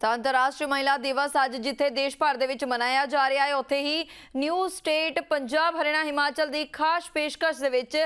ਤਾਂ ਅੰਤਰਰਾਸ਼ਟਰੀ ਮਹਿਲਾ ਦਿਵਸ ਅੱਜ ਜਿੱਥੇ ਦੇਸ਼ ਭਰ ਦੇ ਵਿੱਚ ਮਨਾਇਆ ਜਾ ਰਿਹਾ ਹੈ, ਉੱਥੇ ਹੀ ਨਿਊ ਸਟੇਟ ਪੰਜਾਬ ਹਰਿਆਣਾ ਹਿਮਾਚਲ ਦੀ ਖਾਸ ਪੇਸ਼ਕਸ਼ ਦੇ ਵਿੱਚ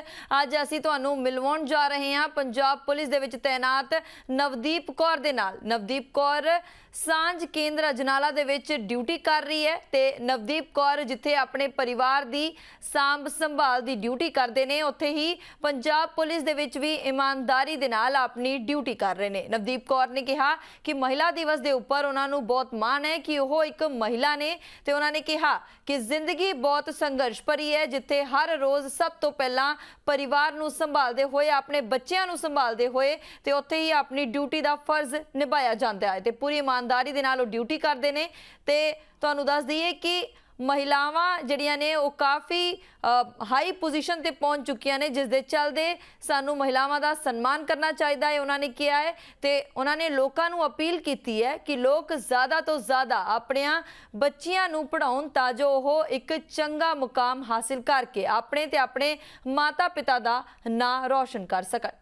ਅੱਜ ਅਸੀਂ ਤੁਹਾਨੂੰ ਮਿਲਵਾਉਣ ਜਾ ਰਹੇ ਹਾਂ। ਪੰਜਾਬ ਪੁਲਿਸ ਦੇ ਵਿੱਚ ਤਾਇਨਾਤ ਨਵਦੀਪ ਕੌਰ ਦੇ ਨਾਲ। ਨਵਦੀਪ ਕੌਰ ਸਾਂਝ ਕੇਂਦਰ ਅਜਨਾਲਾ ਦੇ ਵਿੱਚ ਡਿਊਟੀ ਕਰ ਰਹੀ ਹੈ ਤੇ ਨਵਦੀਪ ਕੌਰ ਜਿੱਥੇ ਆਪਣੇ ਪਰਿਵਾਰ ਦੀ ਸਾਂਭ ਸੰਭਾਲ ਦੀ ਡਿਊਟੀ ਕਰਦੇ ਨੇ, ਉੱਥੇ ਹੀ ਪੰਜਾਬ ਪੁਲਿਸ ਦੇ ਵਿੱਚ ਵੀ ਇਮਾਨਦਾਰੀ ਦੇ ਨਾਲ ਆਪਣੀ ਡਿਊਟੀ ਕਰ ਰਹੇ ਨੇ। ਨਵਦੀਪ ਕੌਰ ਨੇ ਕਿਹਾ ਕਿ ਮਹਿਲਾ ਦਿਵਸ ਦੇ ਉੱਪਰ ਉਹਨਾਂ ਨੂੰ ਬਹੁਤ ਮਾਣ ਹੈ ਕਿ ਉਹ ਇੱਕ ਮਹਿਲਾ ਨੇ ਤੇ ਉਹਨਾਂ ਨੇ ਕਿਹਾ ਕਿ ਜ਼ਿੰਦਗੀ ਬਹੁਤ ਸੰਘਰਸ਼ ਭਰੀ ਹੈ, ਜਿੱਥੇ ਹਰ ਰੋਜ਼ ਸਭ ਤੋਂ ਪਹਿਲਾਂ ਪਰਿਵਾਰ ਨੂੰ ਸੰਭਾਲਦੇ ਹੋਏ, ਆਪਣੇ ਬੱਚਿਆਂ ਨੂੰ ਸੰਭਾਲਦੇ ਹੋਏ ਤੇ ਉੱਥੇ ਹੀ ਆਪਣੀ ਡਿਊਟੀ ਦਾ ਫਰਜ਼ ਨਿਭਾਇਆ ਜਾਂਦਾ ਹੈ ਤੇ ਪੂਰੀ ਇਮਾਨਦਾਰੀ ਦੇ ਨਾਲ ਉਹ ਡਿਊਟੀ ਕਰਦੇ ਨੇ ਤੇ ਤੁਹਾਨੂੰ ਦੱਸ ਦਈਏ ਕਿ ਮਹਿਲਾਵਾਂ ਜਿਹੜੀਆਂ ਨੇ ਉਹ ਕਾਫੀ ਹਾਈ ਪੋਜੀਸ਼ਨ ਤੇ ਪਹੁੰਚ ਚੁੱਕੀਆਂ ਨੇ ਜਿਸ ਦੇ ਚੱਲਦੇ ਸਾਨੂੰ ਮਹਿਲਾਵਾਂ ਦਾ ਸਨਮਾਨ ਕਰਨਾ ਚਾਹੀਦਾ ਹੈ, ਉਹਨਾਂ ਨੇ ਕਿਹਾ ਹੈ। ਤੇ ਉਹਨਾਂ ਨੇ ਲੋਕਾਂ ਨੂੰ ਅਪੀਲ ਕੀਤੀ ਹੈ ਕਿ ਲੋਕ ਜ਼ਿਆਦਾ ਤੋਂ ਜ਼ਿਆਦਾ ਆਪਣੀਆਂ ਬੱਚੀਆਂ ਨੂੰ ਪੜਾਉਣ ਤਾਂ ਜੋ ਉਹ ਇੱਕ ਚੰਗਾ ਮੁਕਾਮ ਹਾਸਿਲ ਕਰਕੇ ਆਪਣੇ ਤੇ ਆਪਣੇ ਮਾਤਾ-ਪਿਤਾ ਦਾ ਨਾਂ ਰੌਸ਼ਨ ਕਰ ਸਕਣ।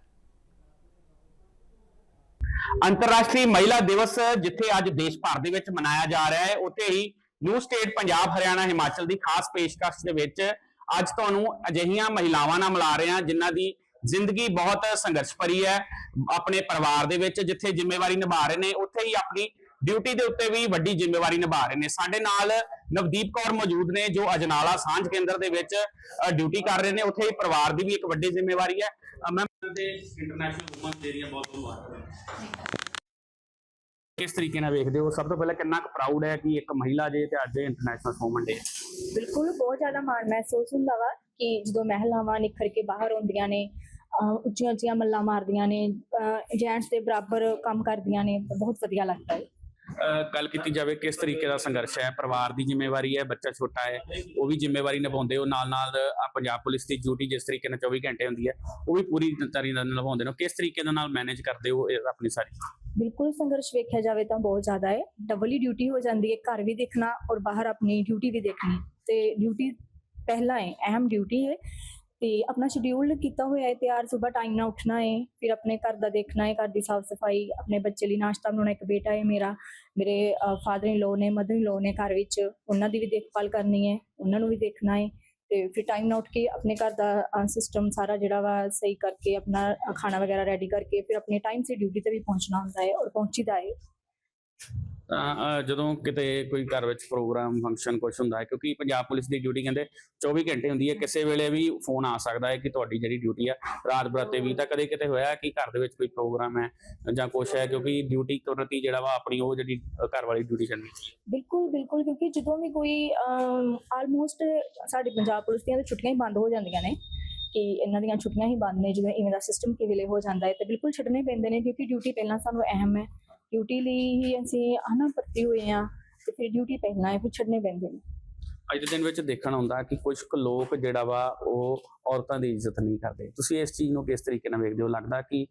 ਅੰਤਰਰਾਸ਼ਟਰੀ ਮਹਿਲਾ ਦਿਵਸ ਜਿੱਥੇ ਅੱਜ ਦੇਸ਼ ਭਰ ਦੇ ਵਿੱਚ ਮਨਾਇਆ ਜਾ ਰਿਹਾ ਹੈ, ਉੱਥੇ ਹੀ ਨਿਊ ਸਟੇਟ ਪੰਜਾਬ ਹਰਿਆਣਾ ਹਿਮਾਚਲ ਦੀ ਖਾਸ ਪੇਸ਼ਕਸ਼ ਦੇ ਵਿੱਚ ਅੱਜ ਤੁਹਾਨੂੰ ਅਜਿਹੀਆਂ ਮਹਿਲਾਵਾਂ ਨਾਲ ਮਿਲਾ ਰਹੇ ਹਾਂ ਜਿਨ੍ਹਾਂ ਦੀ ਜ਼ਿੰਦਗੀ ਬਹੁਤ ਸੰਘਰਸ਼ ਭਰੀ ਹੈ, ਆਪਣੇ ਪਰਿਵਾਰ ਦੇ ਵਿੱਚ ਜਿੱਥੇ ਜ਼ਿੰਮੇਵਾਰੀ ਨਿਭਾ ਰਹੇ ਨੇ, ਉੱਥੇ ਹੀ ਆਪਣੀ ਡਿਊਟੀ ਦੇ ਉੱਤੇ ਵੀ ਵੱਡੀ ਜ਼ਿੰਮੇਵਾਰੀ ਨਿਭਾ ਰਹੇ ਨੇ। ਸਾਡੇ ਨਾਲ ਨਵਦੀਪ ਕੌਰ ਮੌਜੂਦ ਨੇ, ਜੋ ਅਜਨਾਲਾ ਸਾਂਝ ਕੇਂਦਰ ਦੇ ਵਿੱਚ ਡਿਊਟੀ ਕਰ ਰਹੇ ਨੇ। ਉੱਥੇ ਹੀ ਪਰਿਵਾਰ ਦੀ ਵੀ ਇੱਕ ਵੱਡੀ ਜ਼ਿੰਮੇਵਾਰੀ ਹੈ। ਮੈਂ ਦੇ ਇੰਟਰਨੈਸ਼ਨਲ ਔਮਨ ਡੇ ਦੀਆਂ ਬਹੁਤ ਬਹੁਤ ਕਿਸ ਤਰੀਕੇ ਨਾਲ ਵੇਖਦੇ ਹੋ? ਸਭ ਤੋਂ ਪਹਿਲਾਂ ਕਿੰਨਾ ਕੁ ਪ੍ਰਾਊਡ ਹੈ ਕਿ ਇੱਕ ਮਹਿਲਾ ਜੇ ਤੇ ਅੱਜ ਇੰਟਰਨੈਸ਼ਨਲ ਔਮਨ ਡੇ ਬਿਲਕੁਲ, ਬਹੁਤ ਜ਼ਿਆਦਾ ਮਾਣ ਮਹਿਸੂਸ ਹੁੰਦਾ ਵਾ ਕਿ ਜਦੋਂ ਮਹਿਲਾਵਾਂ ਨਿਖਰ ਕੇ ਬਾਹਰ ਆਉਂਦੀਆਂ ਨੇ ਉੱਚੀਆਂ ਉੱਚੀਆਂ ਮੱਲਾਂ ਮਾਰਦੀਆਂ ਨੇ ਜੈਂਟਸ ਦੇ ਬਰਾਬਰ ਕੰਮ ਕਰਦੀਆਂ ਨੇ ਬਹੁਤ ਵਧੀਆ ਲੱਗਦਾ ਹੈ। ਗੱਲ ਕੀਤੀ ਜਾਵੇ ਕਿਸ ਤਰੀਕੇ ਦਾ ਸੰਘਰਸ਼ ਹੈ? ਪਰਿਵਾਰ ਦੀ ਜ਼ਿੰਮੇਵਾਰੀ ਹੈ, ਬੱਚਾ ਛੋਟਾ ਹੈ, ਉਹ ਵੀ ਜ਼ਿੰਮੇਵਾਰੀ ਨਿਭਾਉਂਦੇ ਹੋ ਨਾਲ ਨਾਲ ਪੰਜਾਬ ਪੁਲਿਸ ਦੀ ਡਿਊਟੀ ਜਿਸ ਤਰੀਕੇ ਨਾਲ 24 ਘੰਟੇ ਹੁੰਦੀ ਹੈ, ਉਹ ਵੀ ਪੂਰੀ ਤਰੀ ਨਾਲ ਨਿਭਾਉਂਦੇ ਨੇ। ਕਿਸ ਤਰੀਕੇ ਦੇ ਨਾਲ ਮੈਨੇਜ ਕਰਦੇ ਹੋ ਆਪਣੀ ਸਾਰੀ? ਬਿਲਕੁਲ, ਸੰਘਰਸ਼ ਵੇਖਿਆ ਜਾਵੇ ਤਾਂ ਬਹੁਤ ਜ਼ਿਆਦਾ ਹੈ। ਡਬਲ ਹੀ ਡਿਊਟੀ ਹੋ ਜਾਂਦੀ ਹੈ, ਘਰ ਵੀ ਦੇਖਣਾ ਔਰ ਬਾਹਰ ਆਪਣੀ ਡਿਊਟੀ ਵੀ ਦੇਖਣੀ। ਤੇ ਡਿਊਟੀ ਪਹਿਲਾ ਹੈ, ਅਹਿਮ ਡਿਊਟੀ ਹੈ। ਤੇ ਆਪਣਾ ਸ਼ਡਿਊਲ ਕੀਤਾ ਹੋਇਆ ਹੈ, ਤਿਆਰ ਸਵੇਰ ਟਾਈਮ ਨਾਲ ਉੱਠਣਾ ਹੈ, ਫਿਰ ਆਪਣੇ ਘਰ ਦਾ ਦੇਖਣਾ ਹੈ, ਘਰ ਦੀ ਸਾਫ਼ ਸਫ਼ਾਈ, ਆਪਣੇ ਬੱਚੇ ਲਈ ਨਾਸ਼ਤਾ ਬਣਾਉਣਾ ਇੱਕ ਬੇਟਾ ਹੈ ਮੇਰਾ, ਮੇਰੇ ਫਾਦਰ ਇਨ ਲੋ ਨੇ ਮਦਰ ਇਨ ਲੋ ਨੇ ਘਰ ਵਿੱਚ, ਉਹਨਾਂ ਦੀ ਵੀ ਦੇਖਭਾਲ ਕਰਨੀ ਹੈ, ਉਹਨਾਂ ਨੂੰ ਵੀ ਦੇਖਣਾ ਹੈ ਤੇ ਫਿਰ ਟਾਈਮ ਨਾਲ ਉੱਠ ਕੇ ਆਪਣੇ ਘਰ ਦਾ ਸਿਸਟਮ ਸਾਰਾ ਜਿਹੜਾ ਵਾ ਸਹੀ ਕਰਕੇ ਆਪਣਾ ਖਾਣਾ ਵਗੈਰਾ ਰੈਡੀ ਕਰਕੇ ਫਿਰ ਆਪਣੇ ਟਾਈਮ ਸੇ ਡਿਊਟੀ ਤੇ ਵੀ ਪਹੁੰਚਣਾ ਹੁੰਦਾ ਹੈ ਔਰ ਪਹੁੰਚੀਦਾ ਹੈ। ਤਾਂ ਅਹ, ਜਦੋਂ ਕਿਤੇ ਕੋਈ ਘਰ ਵਿੱਚ ਪ੍ਰੋਗਰਾਮ ਫੰਕਸ਼ਨ ਕੁਝ ਹੁੰਦਾ ਹੈ ਕਿਉਂਕਿ ਪੰਜਾਬ ਪੁਲਿਸ ਦੀ ਡਿਊਟੀ ਕਹਿੰਦੇ 24 ਘੰਟੇ ਹੁੰਦੀ ਹੈ ਕਿਸੇ ਵੇਲੇ ਵੀ ਫੋਨ ਆ ਸਕਦਾ ਹੈ ਕਿ ਤੁਹਾਡੀ ਜਿਹੜੀ ਡਿਊਟੀ ਹੈ ਰਾਤ ਬਰਾਤੇ ਵੀ ਤਾਂ ਕਦੇ ਕਿਤੇ ਹੋਇਆ ਕਿ ਘਰ ਦੇ ਵਿੱਚ ਕੋਈ ਪ੍ਰੋਗਰਾਮ ਹੈ ਜਾਂ ਕੁਝ ਹੈ ਕਿਉਂਕਿ ਡਿਊਟੀ ਤੁਰਤੀ ਜਿਹੜਾ ਵਾ ਆਪਣੀ ਉਹ ਜਿਹੜੀ ਅਹ, ਘਰ ਵਾਲੀ ਡਿਊਟੀ ਛੱਡਣੀ ਬਿਲਕੁਲ ਬਿਲਕੁਲ ਕਿਉਂਕਿ ਜਦੋਂ ਵੀ ਕੋਈ ਆਲਮੋਸਟ ਸਾਡੇ ਪੰਜਾਬ ਪੁਲਿਸ ਦੀਆਂ ਤਾਂ ਛੁੱਟੀਆਂ ਹੀ ਬੰਦ ਹੋ ਜਾਂਦੀਆਂ ਨੇ ਕਿ ਇਹਨਾਂ ਦੀਆਂ ਛੁੱਟੀਆਂ ਹੀ ਬੰਦ ਨੇ ਜਦੋਂ ਇਵੇਂ ਦਾ ਸਿਸਟਮ ਕਿ ਹੋ ਜਾਂਦਾ ਹੈ ਤੇ ਬਿਲਕੁਲ ਛੱਡਣੇ ਪੈਂਦੇ ਨੇ ਕਿਉਂਕਿ ਡਿਊਟੀ ਪਹਿਲਾਂ ਸਾਨੂੰ ਅਹਿਮ ਹੈ। ਡਿਊਟੀ ਲਈ ਹੀ ਅਸੀਂ ਹਨਾ ਭਰਤੀ ਹੋਏ ਆ ਤੇ ਫਿਰ ਡਿਊਟੀ ਪਹਿਲਾਂ ਹੈ ਫਿਰ ਪੈਂਦੇ ਨੇ। ਅੱਜ ਦੇ ਦਿਨ ਵਿੱਚ ਦੇਖਣ ਆਉਂਦਾ ਕਿ ਕੁਝ ਕੁ ਲੋਕ ਜਿਹੜਾ ਵਾ ਉਹ ਔਰਤਾਂ ਦੀ ਇੱਜ਼ਤ ਨਹੀਂ ਕਰਦੇ। ਤੁਸੀਂ ਇਸ ਚੀਜ਼ ਨੂੰ ਕਿਸ ਤਰੀਕੇ ਨਾਲ ਵੇਖਦੇ ਹੋ? ਲੱਗਦਾ ਕਿ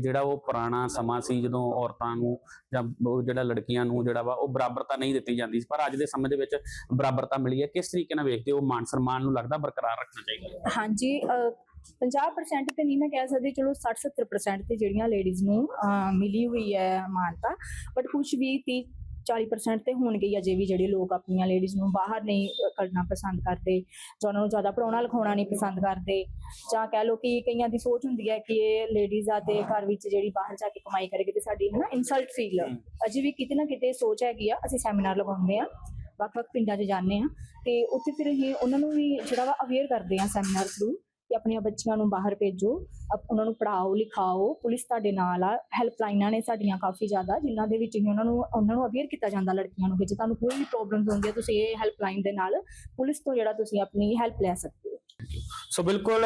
ਜਿਹੜਾ ਉਹ ਪੁਰਾਣਾ ਸਮਾਂ ਸੀ ਜਦੋਂ ਔਰਤਾਂ ਨੂੰ ਜਾਂ ਜਿਹੜਾ ਲੜਕੀਆਂ ਨੂੰ ਜਿਹੜਾ ਵਾ ਉਹ ਬਰਾਬਰਤਾ ਨਹੀਂ ਦਿੱਤੀ ਜਾਂਦੀ ਸੀ ਪਰ ਅੱਜ ਦੇ ਸਮੇਂ ਦੇ ਵਿੱਚ ਬਰਾਬਰਤਾ ਮਿਲੀ ਹੈ। ਕਿਸ ਤਰੀਕੇ ਨਾਲ ਵੇਖਦੇ ਹੋ? ਮਾਨ ਸਨਮਾਨ ਨੂੰ ਲੱਗਦਾ ਬਰਕਰਾਰ ਰੱਖਣਾ ਚਾਹੀਦਾ ਹੈ? ਹਾਂਜੀ 50% ਤੇ ਨਹੀਂ ਮੈਂ ਕਹਿ ਸਕਦੀ ਚਲੋ 60-70% ਤੇ ਜਿਹੜੀਆਂ ਲੇਡੀਜ਼ ਨੂੰ ਮਿਲੀ ਹੋਈ ਹੈ ਮਾਨਤਾ ਬਟ ਕੁਝ ਵੀ 30 40% ਤੇ ਹੋਣਗੇ ਹੀ ਅਜੇ ਵੀ ਜਿਹੜੇ ਲੋਕ ਆਪਣੀਆਂ ਲੇਡੀਜ਼ ਨੂੰ ਬਾਹਰ ਨਹੀਂ ਕੱਢਣਾ ਪਸੰਦ ਕਰਦੇ ਜਾਂ ਉਹਨਾਂ ਨੂੰ ਜ਼ਿਆਦਾ ਪੜਾਉਣਾ ਲਿਖਾਉਣਾ ਨਹੀਂ ਪਸੰਦ ਕਰਦੇ ਜਾਂ ਕਹਿ ਲਓ ਕਿ ਕਈਆਂ ਦੀ ਸੋਚ ਹੁੰਦੀ ਹੈ ਕਿ ਇਹ ਲੇਡੀਜ਼ ਆ ਤੇ ਘਰ ਵਿੱਚ ਜਿਹੜੀ ਬਾਹਰ ਜਾ ਕੇ ਕਮਾਈ ਕਰੇਗੀ ਤੇ ਸਾਡੀ ਹੈ ਨਾ ਇਨਸਲਟ ਫੀਲ ਅਜੇ ਵੀ ਕਿਤੇ ਨਾ ਕਿਤੇ ਸੋਚ ਹੈਗੀ ਆ ਅਸੀਂ ਸੈਮੀਨਾਰ ਲਗਾਉਂਦੇ ਆ ਵੱਖ-ਵੱਖ ਪਿੰਡਾਂ 'ਚ ਜਾਂਦੇ ਆ ਤੇ ਉੱਥੇ ਫਿਰ ਇਹ ਉਹਨਾਂ ਨੂੰ ਵੀ ਜਿਹੜਾ ਵਾ ਅਵੇਅਰ ਕਰਦੇ ਆ ਸੈਮੀਨਾਰ ਥਰੂ ਕਿ ਆਪਣੀਆਂ ਬੱਚੀਆਂ ਨੂੰ ਬਾਹਰ ਭੇਜੋ ਉਹਨਾਂ ਨੂੰ ਪੜਾਓ ਲਿਖਾਓ, ਪੁਲਿਸ ਤੁਹਾਡੇ ਨਾਲ ਆ, ਹੈਲਪਲਾਈਨਾਂ ਨੇ ਸਾਡੀਆਂ ਕਾਫੀ ਜ਼ਿਆਦਾ, ਜਿਨ੍ਹਾਂ ਦੇ ਵਿੱਚ ਹੀ ਉਹਨਾਂ ਨੂੰ ਉਹਨਾਂ ਨੂੰ ਅਵੇਅਰ ਕੀਤਾ ਜਾਂਦਾ ਲੜਕੀਆਂ ਨੂੰ ਕਿ ਜੇ ਤੁਹਾਨੂੰ ਕੋਈ ਵੀ ਪ੍ਰੋਬਲਮਸ ਹੁੰਦੀ ਹੈ ਤੁਸੀਂ ਇਹ ਹੈਲਪਲਾਈਨ ਦੇ ਨਾਲ ਪੁਲਿਸ ਤੋਂ ਜਿਹੜਾ ਤੁਸੀਂ ਆਪਣੀ ਹੈਲਪ ਲੈ ਸਕਦੇ ਹੋ। ਸੋ ਬਿਲਕੁਲ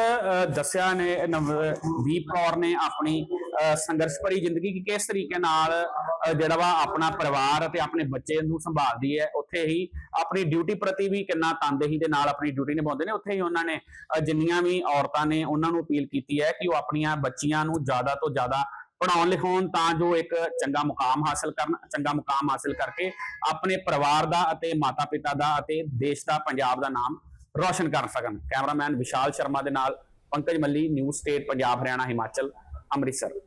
ਦੱਸਿਆ ਨੇ ਨਵਦੀਪ ਕੌਰ ਨੇ ਆਪਣੀ ਸੰਘਰਸ਼ ਭਰੀ ਜ਼ਿੰਦਗੀ ਕਿ ਕਿਸ ਤਰੀਕੇ ਨਾਲ ਜਿਹੜਾ ਵਾ ਆਪਣਾ ਪਰਿਵਾਰ ਅਤੇ ਆਪਣੇ ਬੱਚੇ ਨੂੰ ਸੰਭਾਲਦੀ ਹੈ, ਉੱਥੇ ਹੀ ਆਪਣੀ ਡਿਊਟੀ ਪ੍ਰਤੀ ਵੀ ਕਿੰਨਾ ਤਨਦੇਹੀ ਦੇ ਨਾਲ ਆਪਣੀ ਡਿਊਟੀ ਨਿਭਾਉਂਦੇ ਨੇ, ਉੱਥੇ ਹੀ ਉਹਨਾਂ ਨੇ ਜਿੰਨੀਆਂ ਵੀ ਔਰਤਾਂ ਨੇ ਉਹਨਾਂ ਨੂੰ ਅਪੀਲ ਕੀਤੀ ਹੈ ਕਿ ਉਹ ਆਪਣੀਆਂ ਬੱਚੀਆਂ ਨੂੰ ਜ਼ਿਆਦਾ ਤੋਂ ਜ਼ਿਆਦਾ ਪੜਾਉਣ ਲਿਖਾਉਣ ਤਾਂ ਜੋ ਇੱਕ ਚੰਗਾ ਮੁਕਾਮ ਹਾਸਲ ਕਰਨ, ਚੰਗਾ ਮੁਕਾਮ ਹਾਸਲ ਕਰਕੇ ਆਪਣੇ ਪਰਿਵਾਰ ਦਾ ਅਤੇ ਮਾਤਾ ਪਿਤਾ ਦਾ ਅਤੇ ਦੇਸ਼ ਦਾ, ਪੰਜਾਬ ਦਾ ਨਾਮ ਰੋਸ਼ਨ ਕਰ ਸਕਣ। ਕੈਮਰਾਮੈਨ ਵਿਸ਼ਾਲ ਸ਼ਰਮਾ ਦੇ ਨਾਲ ਪੰਕਜ ਮੱਲੀ, ਨਿਊਜ਼ ਸਟੇਟ, ਪੰਜਾਬ, ਹਰਿਆਣਾ, ਹਿਮਾਚਲ, ਅੰਮ੍ਰਿਤਸਰ।